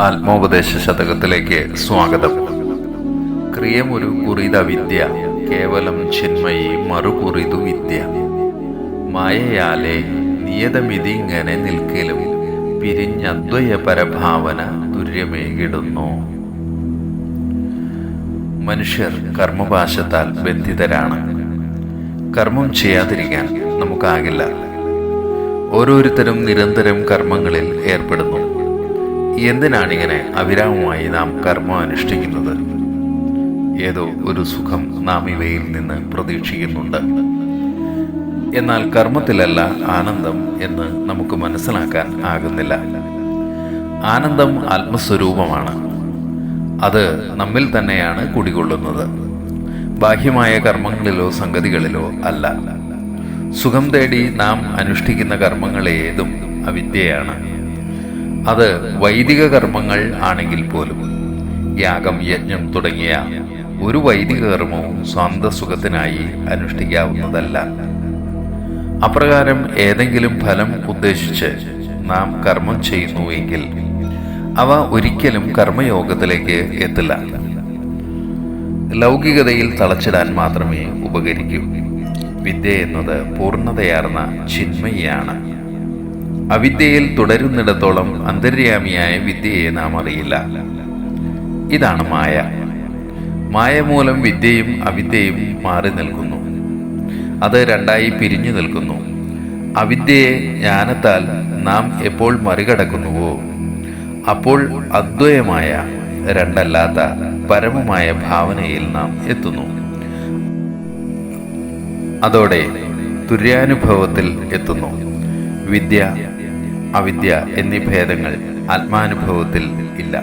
ആത്മോപദേശ ശതകത്തിലേക്ക് സ്വാഗതം. ക്രിയമൊരു കുറിത വിദ്യ കേവലം ചിന്മയി മറുകുറിതു വിദ്യ. മായയാലെ നിയതമിതി ഇങ്ങനെ നിൽക്കലും പിരിഞ്ഞദ്വയ പരഭാവന തുര്യമേകിടുന്നു മനുഷ്യർ കർമ്മപാശത്താൽ ബന്ധിതരാണ്. കർമ്മം ചെയ്യാതിരിക്കാൻ നമുക്കാകില്ല. ഓരോരുത്തരും നിരന്തരം കർമ്മങ്ങളിൽ ഏർപ്പെടുന്നു. എന്തിനാണിങ്ങനെ അവിരാമമായി നാം കർമ്മം അനുഷ്ഠിക്കുന്നത് ഏതോ ഒരു സുഖം നാം ഇവയിൽ നിന്ന് പ്രതീക്ഷിക്കുന്നുണ്ട്. എന്നാൽ കർമ്മത്തിലല്ല ആനന്ദം എന്ന് നമുക്ക് മനസ്സിലാക്കാൻ ആകുന്നില്ല. ആനന്ദം ആത്മസ്വരൂപമാണ്. അത് നമ്മിൽ തന്നെയാണ് കുടികൊള്ളുന്നത്. ബാഹ്യമായ കർമ്മങ്ങളിലോ സംഗതികളിലോ അല്ല. സുഖം തേടി നാം അനുഷ്ഠിക്കുന്ന കർമ്മങ്ങളേതും അവിദ്യയാണ്. അത് വൈദിക കർമ്മങ്ങൾ ആണെങ്കിൽ പോലും. യാഗം യജ്ഞം തുടങ്ങിയ ഒരു വൈദിക കർമ്മവും സ്വന്ത സുഖത്തിനായി അനുഷ്ഠിക്കാവുന്നതല്ല. അപ്രകാരം ഏതെങ്കിലും ഫലം ഉദ്ദേശിച്ച് നാം കർമ്മം ചെയ്യുന്നുവെങ്കിൽ അവ ഒരിക്കലും കർമ്മയോഗത്തിലേക്ക് എത്തില്ല. ലൗകികതയിൽ തളച്ചിടാൻ മാത്രമേ ഉപകരിക്കൂ. വിദ്യ എന്നത് പൂർണതയാർന്ന ചിന്മയാണ്. അവിദ്യയിൽ തുടരുന്നിടത്തോളം അന്തര്യാമിയായ വിദ്യയെ നാം അറിയില്ല. ഇതാണ് മായ. മായ മൂലം വിദ്യയും അവിദ്യയും മാറി നിൽക്കുന്നു. അത് രണ്ടായി പിരിഞ്ഞു നിൽക്കുന്നു. അവിദ്യയെ ജ്ഞാനത്താൽ നാം എപ്പോൾ മറികടക്കുന്നുവോ അപ്പോൾ അദ്വയമായ രണ്ടല്ലാത്ത പരമമായ ഭാവനയിൽ നാം എത്തുന്നു. അതോടെ തുര്യാനുഭവത്തിൽ എത്തുന്നു. വിദ്യ അവിദ്യ എന്നീ ഭേദങ്ങൾ ആത്മാനുഭവത്തിൽ ഇല്ല.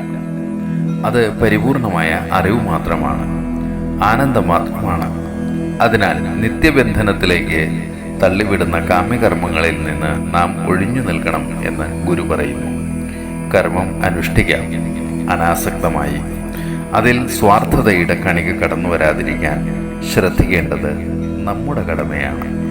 അത് പരിപൂർണമായ അറിവ് മാത്രമാണ് ആനന്ദം മാത്രമാണ്. അതിനാൽ നിത്യബന്ധനത്തിലേക്ക് തള്ളിവിടുന്ന കാമ്യകർമ്മങ്ങളിൽ നിന്ന് നാം ഒഴിഞ്ഞു നിൽക്കണം എന്ന് ഗുരു പറയുന്നു. കർമ്മം അനുഷ്ഠിക്കാം അനാസക്തമായി. അതിൽ സ്വാർത്ഥതയുടെ കണിക കടന്നു വരാതിരിക്കാൻ ശ്രദ്ധിക്കേണ്ടത് നമ്മുടെ കടമയാണ്.